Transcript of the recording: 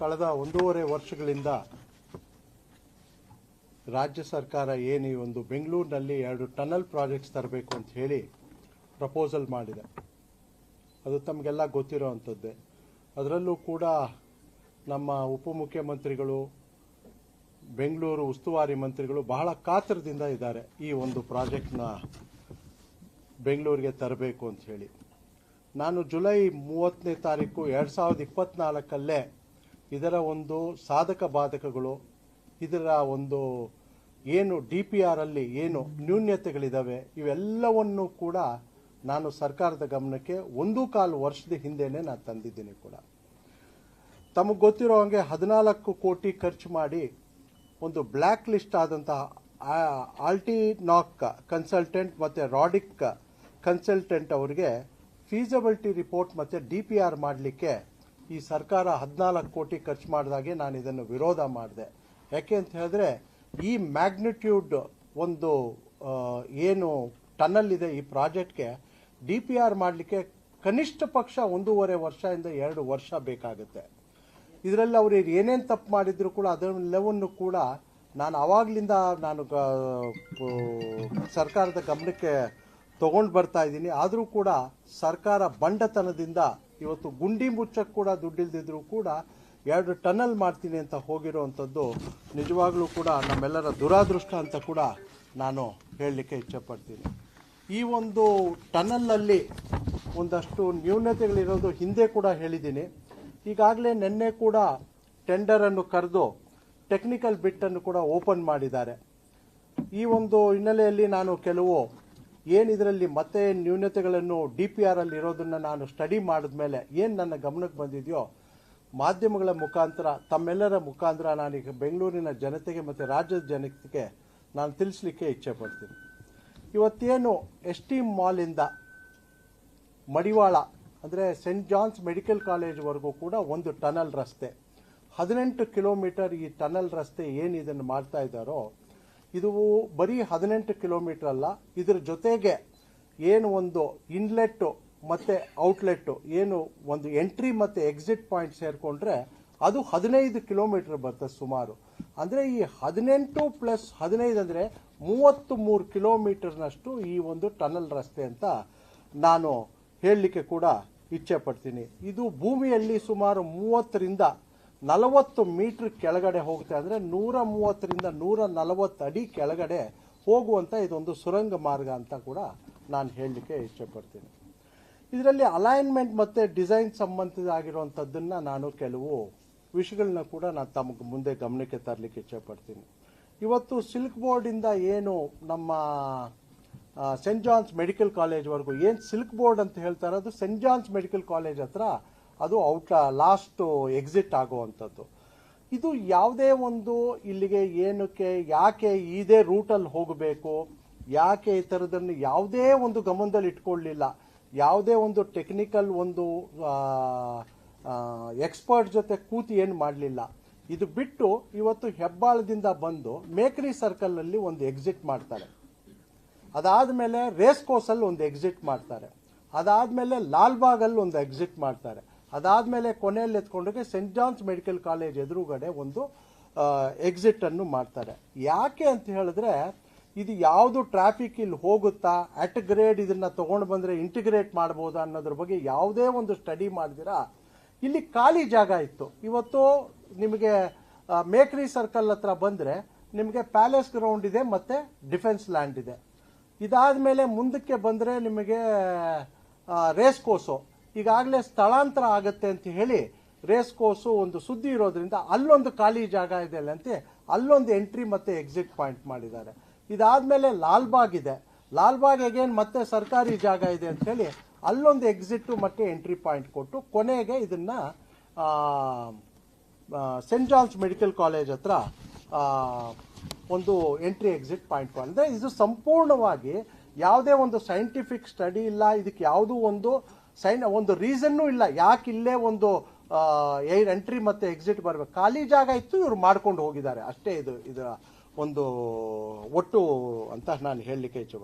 ಕಳೆದ ಒಂದೂವರೆ ವರ್ಷಗಳಿಂದ ರಾಜ್ಯ ಸರ್ಕಾರ ಏನು ಒಂದು ಬೆಂಗಳೂರಿನಲ್ಲಿ ಎರಡು ಟನಲ್ ಪ್ರಾಜೆಕ್ಟ್ಸ್ ತರಬೇಕು ಅಂತ ಹೇಳಿ ಪ್ರಪೋಸಲ್ ಮಾಡಿದೆ. ಅದು ತಮಗೆಲ್ಲ ಗೊತ್ತಿರೋ ಅಂಥದ್ದೇ ಅದರಲ್ಲೂ ಕೂಡ ನಮ್ಮ ಉಪಮುಖ್ಯಮಂತ್ರಿಗಳು, ಬೆಂಗಳೂರು ಉಸ್ತುವಾರಿ ಮಂತ್ರಿಗಳು ಬಹಳ ಕಾತರದಿಂದ ಇದ್ದಾರೆ ಈ ಒಂದು ಪ್ರಾಜೆಕ್ಟ್ನ ಬೆಂಗಳೂರಿಗೆ ತರಬೇಕು ಅಂತ ಹೇಳಿ. ನಾನು ಜುಲೈ ಮೂವತ್ತನೇ ತಾರೀಕು ಎರಡು ಸಾವಿರದ ಇಪ್ಪತ್ನಾಲ್ಕಲ್ಲೇ ಇದರ ಒಂದು ಸಾಧಕ ಬಾಧಕಗಳು, ಇದರ ಒಂದು ಏನು ಡಿ ಪಿ ಆರಲ್ಲಿ ಏನು ನ್ಯೂನ್ಯತೆಗಳಿದಾವೆ, ಇವೆಲ್ಲವನ್ನು ಕೂಡ ನಾನು ಸರ್ಕಾರದ ಗಮನಕ್ಕೆ ಒಂದು ಕಾಲು ವರ್ಷದ ಹಿಂದೆನೆ ನಾನು ತಂದಿದ್ದೀನಿ ಕೂಡ. ತಮಗೆ ಗೊತ್ತಿರೋ ಹಾಗೆ ಹದಿನಾಲ್ಕು ಕೋಟಿ ಖರ್ಚು ಮಾಡಿ ಒಂದು ಬ್ಲ್ಯಾಕ್ ಲಿಸ್ಟ್ ಆದಂತಹ ಆಲ್ಟಿನಾಕ್ ಕನ್ಸಲ್ಟೆಂಟ್ ಮತ್ತು ರಾಡಿಕ್ ಕನ್ಸಲ್ಟೆಂಟ್ ಅವರಿಗೆ ಫೀಸಬಿಲಿಟಿ ರಿಪೋರ್ಟ್ ಮತ್ತು ಡಿ ಪಿ ಆರ್ ಮಾಡಲಿಕ್ಕೆ ಈ ಸರ್ಕಾರ ಹದಿನಾಲ್ಕು ಕೋಟಿ ಖರ್ಚು ಮಾಡಿದಾಗೆ ನಾನು ಇದನ್ನು ವಿರೋಧ ಮಾಡಿದೆ. ಯಾಕೆ ಅಂತ ಹೇಳಿದ್ರೆ, ಈ ಮ್ಯಾಗ್ನಿಟ್ಯೂಡ್ ಒಂದು ಏನು ಟನಲ್ ಇದೆ ಈ ಪ್ರಾಜೆಕ್ಟ್ಗೆ, ಡಿ ಪಿ ಆರ್ ಮಾಡಲಿಕ್ಕೆ ಕನಿಷ್ಠ ಪಕ್ಷ ಒಂದೂವರೆ ವರ್ಷದಿಂದ ಎರಡು ವರ್ಷ ಬೇಕಾಗುತ್ತೆ. ಇದರಲ್ಲಿ ಅವರು ಏನೇನು ತಪ್ಪು ಮಾಡಿದ್ರು ಕೂಡ ಅದನ್ನೆಲ್ಲವನ್ನು ಕೂಡ ನಾನು ಅವಾಗ್ಲಿಂದ ನಾನು ಸರ್ಕಾರದ ಗಮನಕ್ಕೆ ತಗೊಂಡು ಬರ್ತಾ ಇದ್ದೀನಿ. ಆದರೂ ಕೂಡ ಸರ್ಕಾರ ಬಂಡತನದಿಂದ ಇವತ್ತು ಗುಂಡಿ ಮುಚ್ಚಕ್ಕೆ ಕೂಡ ದುಡ್ಡಿಲ್ದಿದ್ರು ಕೂಡ ಎರಡು ಟನಲ್ ಮಾಡ್ತೀನಿ ಅಂತ ಹೋಗಿರೋವಂಥದ್ದು ನಿಜವಾಗ್ಲೂ ಕೂಡ ನಮ್ಮೆಲ್ಲರ ದುರಾದೃಷ್ಟ ಅಂತ ಕೂಡ ನಾನು ಹೇಳಲಿಕ್ಕೆ ಇಚ್ಛಪಡ್ತೀನಿ. ಈ ಒಂದು ಟನಲ್ನಲ್ಲಿ ಒಂದಷ್ಟು ನ್ಯೂನತೆಗಳಿರೋದು ಹಿಂದೆ ಕೂಡ ಹೇಳಿದ್ದೀನಿ. ಈಗಾಗಲೇ ನಿನ್ನೆ ಕೂಡ ಟೆಂಡರನ್ನು ಕರೆದು ಟೆಕ್ನಿಕಲ್ ಬಿಟ್ಟನ್ನು ಕೂಡ ಓಪನ್ ಮಾಡಿದ್ದಾರೆ. ಈ ಒಂದು ಹಿನ್ನೆಲೆಯಲ್ಲಿ ನಾನು ಕೆಲವು ಏನು ಇದರಲ್ಲಿ ಮತ್ತೆ ನ್ಯೂನತೆಗಳನ್ನು ಡಿ ಪಿ ಆರ್ ಅಲ್ಲಿ ಇರೋದನ್ನ ನಾನು ಸ್ಟಡಿ ಮಾಡಿದ ಮೇಲೆ ಏನು ನನ್ನ ಗಮನಕ್ಕೆ ಬಂದಿದೆಯೋ, ಮಾಧ್ಯಮಗಳ ಮುಖಾಂತರ, ತಮ್ಮೆಲ್ಲರ ಮುಖಾಂತರ ನಾನೀಗ ಬೆಂಗಳೂರಿನ ಜನತೆಗೆ ಮತ್ತು ರಾಜ್ಯದ ಜನತೆಗೆ ನಾನು ತಿಳಿಸ್ಲಿಕ್ಕೆ ಇಚ್ಛೆ ಪಡ್ತೀನಿ. ಇವತ್ತೇನು ಎಸ್ ಟಿ ಮಾಲಿಂದ ಮಡಿವಾಳ, ಅಂದರೆ ಸೆಂಟ್ ಜಾನ್ಸ್ ಮೆಡಿಕಲ್ ಕಾಲೇಜ್ವರೆಗೂ ಕೂಡ ಒಂದು ಟನಲ್ ರಸ್ತೆ. ಹದಿನೆಂಟು ಕಿಲೋಮೀಟರ್ ಈ ಟನಲ್ ರಸ್ತೆ ಏನು ಇದನ್ನು ಮಾಡ್ತಾ ಇದ್ದಾರೋ ಇದು ಬರೀ ಹದಿನೆಂಟು ಕಿಲೋಮೀಟರ್ ಅಲ್ಲ, ಇದರ ಜೊತೆಗೆ ಏನು ಒಂದು ಇನ್ಲೆಟ್ ಮತ್ತೆ ಔಟ್ಲೆಟ್ ಏನು ಒಂದು ಎಂಟ್ರಿ ಮತ್ತೆ ಎಕ್ಸಿಟ್ ಪಾಯಿಂಟ್ ಸೇರಿಕೊಂಡ್ರೆ ಅದು ಹದಿನೈದು ಕಿಲೋಮೀಟರ್ ಬರ್ತದೆ ಸುಮಾರು. ಅಂದರೆ ಈ ಹದಿನೆಂಟು ಪ್ಲಸ್ ಹದಿನೈದು ಅಂದರೆ ಮೂವತ್ತು ಮೂರು ಕಿಲೋಮೀಟರ್ನಷ್ಟು ಈ ಒಂದು ಟನಲ್ ರಸ್ತೆ ಅಂತ ನಾನು ಹೇಳಲಿಕ್ಕೆ ಕೂಡ ಇಚ್ಛೆ ಪಡ್ತೀನಿ. ಇದು ಭೂಮಿಯಲ್ಲಿ ಸುಮಾರು ಮೂವತ್ತರಿಂದ ನಲವತ್ತು ಮೀಟರ್ ಕೆಳಗಡೆ ಹೋಗುತ್ತೆ ಅಂದರೆ ನೂರ ಮೂವತ್ತರಿಂದ ನೂರ ನಲವತ್ತು ಅಡಿ ಕೆಳಗಡೆ ಹೋಗುವಂಥ ಇದೊಂದು ಸುರಂಗ ಮಾರ್ಗ ಅಂತ ಕೂಡ ನಾನು ಹೇಳಲಿಕ್ಕೆ ಇಷ್ಟಪಡ್ತೀನಿ ಪಡ್ತೀನಿ. ಇದರಲ್ಲಿ ಅಲೈನ್ಮೆಂಟ್ ಮತ್ತು ಡಿಸೈನ್ ಸಂಬಂಧಿತ ಆಗಿರುವಂಥದ್ದನ್ನು ನಾನು ಕೆಲವು ವಿಷಯಗಳನ್ನ ಕೂಡ ನಾನು ತಮಗೆ ಮುಂದೆ ಗಮನಕ್ಕೆ ತರಲಿಕ್ಕೆ ಇಷ್ಟಪಡ್ತೀನಿ ಪಡ್ತೀನಿ. ಇವತ್ತು ಸಿಲ್ಕ್ ಬೋರ್ಡಿಂದ ಏನು ನಮ್ಮ ಸೆಂಟ್ ಜಾನ್ಸ್ ಮೆಡಿಕಲ್ ಕಾಲೇಜ್ವರೆಗೂ ಏನು ಸಿಲ್ಕ್ ಬೋರ್ಡ್ ಅಂತ ಹೇಳ್ತಾರೆ ಅದು ಸೆಂಟ್ ಜಾನ್ಸ್ ಮೆಡಿಕಲ್ ಕಾಲೇಜ್ ಹತ್ರ ಅದು ಔಟ್, ಲಾಸ್ಟ್ ಎಕ್ಸಿಟ್ ಆಗುವಂಥದ್ದು. ಇದು ಯಾವುದೇ ಒಂದು ಇಲ್ಲಿಗೆ ಏನಕ್ಕೆ, ಯಾಕೆ ಇದೇ ರೂಟಲ್ಲಿ ಹೋಗಬೇಕು, ಯಾಕೆ ಈ ಥರದನ್ನು ಯಾವುದೇ ಒಂದು ಗಮನದಲ್ಲಿ ಇಟ್ಕೊಳ್ಳಿಲ್ಲ, ಯಾವುದೇ ಒಂದು ಟೆಕ್ನಿಕಲ್ ಒಂದು ಎಕ್ಸ್ಪರ್ಟ್ ಜೊತೆ ಕೂತಿ ಏನು ಮಾಡಲಿಲ್ಲ. ಇದು ಬಿಟ್ಟು ಇವತ್ತು ಹೆಬ್ಬಾಳದಿಂದ ಬಂದು ಮೇಕ್ರಿ ಸರ್ಕಲ್ನಲ್ಲಿ ಒಂದು ಎಕ್ಸಿಟ್ ಮಾಡ್ತಾರೆ. ಅದಾದ ಮೇಲೆ ರೇಸ್ ಕೋರ್ಸಲ್ಲಿ ಒಂದು ಎಕ್ಸಿಟ್ ಮಾಡ್ತಾರೆ. ಅದಾದಮೇಲೆ ಲಾಲ್ಬಾಗಲ್ಲಿ ಒಂದು ಎಕ್ಸಿಟ್ ಮಾಡ್ತಾರೆ. ಅದಾದಮೇಲೆ ಕೊನೆಯಲ್ಲಿ ಎತ್ಕೊಂಡೋಗಿ ಸೆಂಟ್ ಜಾನ್ಸ್ ಮೆಡಿಕಲ್ ಕಾಲೇಜ್ ಎದುರುಗಡೆ ಒಂದು ಎಕ್ಸಿಟನ್ನು ಮಾಡ್ತಾರೆ. ಯಾಕೆ ಅಂತ ಹೇಳಿದ್ರೆ, ಇದು ಯಾವುದು ಟ್ರಾಫಿಕ್ ಇಲ್ಲಿ ಹೋಗುತ್ತಾ ಅಟ್ ಗ್ರೇಡ್ ಇದನ್ನ ತಗೊಂಡು ಬಂದರೆ ಇಂಟಿಗ್ರೇಟ್ ಮಾಡ್ಬೋದಾ ಅನ್ನೋದ್ರ ಬಗ್ಗೆ ಯಾವುದೇ ಒಂದು ಸ್ಟಡಿ ಮಾಡಿದಿರಾ, ಇಲ್ಲಿ ಖಾಲಿ ಜಾಗ ಇತ್ತು. ಇವತ್ತು ನಿಮಗೆ ಮೇಕ್ರಿ ಸರ್ಕಲ್ ಹತ್ರ ಬಂದರೆ ನಿಮಗೆ ಪ್ಯಾಲೇಸ್ ಗ್ರೌಂಡ್ ಇದೆ ಮತ್ತು ಡಿಫೆನ್ಸ್ ಲ್ಯಾಂಡ್ ಇದೆ. ಇದಾದ ಮೇಲೆ ಮುಂದಕ್ಕೆ ಬಂದರೆ ನಿಮಗೆ ರೇಸ್ ಕೋರ್ಸು ಈಗಾಗಲೇ ಸ್ಥಳಾಂತರ ಆಗುತ್ತೆ ಅಂತ ಹೇಳಿ ರೇಸ್ ಕೋರ್ಸು ಒಂದು ಸುದ್ದಿ ಇರೋದ್ರಿಂದ ಅಲ್ಲೊಂದು ಖಾಲಿ ಜಾಗ ಇದೆ ಅಲ್ಲಂತೆ ಅಲ್ಲೊಂದು ಎಂಟ್ರಿ ಮತ್ತೆ ಎಕ್ಸಿಟ್ ಪಾಯಿಂಟ್ ಮಾಡಿದ್ದಾರೆ. ಇದಾದ್ಮೇಲೆ ಲಾಲ್ಬಾಗ್ ಇದೆ. ಲಾಲ್ಬಾಗ್ ಅಗೇನ್ ಮತ್ತೆ ಸರ್ಕಾರಿ ಜಾಗ ಇದೆ ಅಂತ ಹೇಳಿ ಅಲ್ಲೊಂದು ಎಕ್ಸಿಟ್ ಮತ್ತೆ ಎಂಟ್ರಿ ಪಾಯಿಂಟ್ ಕೊಟ್ಟು ಕೊನೆಗೆ ಇದನ್ನ ಸೆಂಟ್ ಜಾನ್ಸ್ ಮೆಡಿಕಲ್ ಕಾಲೇಜ್ ಹತ್ರ ಒಂದು ಎಂಟ್ರಿ ಎಕ್ಸಿಟ್ ಪಾಯಿಂಟ್ ಅಂದರೆ ಇದು ಸಂಪೂರ್ಣವಾಗಿ ಯಾವುದೇ ಒಂದು ಸೈಂಟಿಫಿಕ್ ಸ್ಟಡಿ ಇಲ್ಲ, ಇದಕ್ಕೆ ಯಾವುದೂ ಒಂದು ಸೈನ್ ಒಂದು ರೀಸನ್ನೂ ಇಲ್ಲ. ಯಾಕೆ ಇಲ್ಲೇ ಒಂದು ಎಂಟ್ರಿ ಮತ್ತೆ ಎಕ್ಸಿಟ್ ಬರಬೇಕು? ಖಾಲಿ ಜಾಗ ಇತ್ತು, ಇವ್ರು ಮಾಡ್ಕೊಂಡು ಹೋಗಿದ್ದಾರೆ. ಅಷ್ಟೇ ಇದು, ಇದರ ಒಂದು ಒಟ್ಟು ಅಂತ ನಾನು ಹೇಳಲಿಕ್ಕೆ ಇಚ್ಛೆ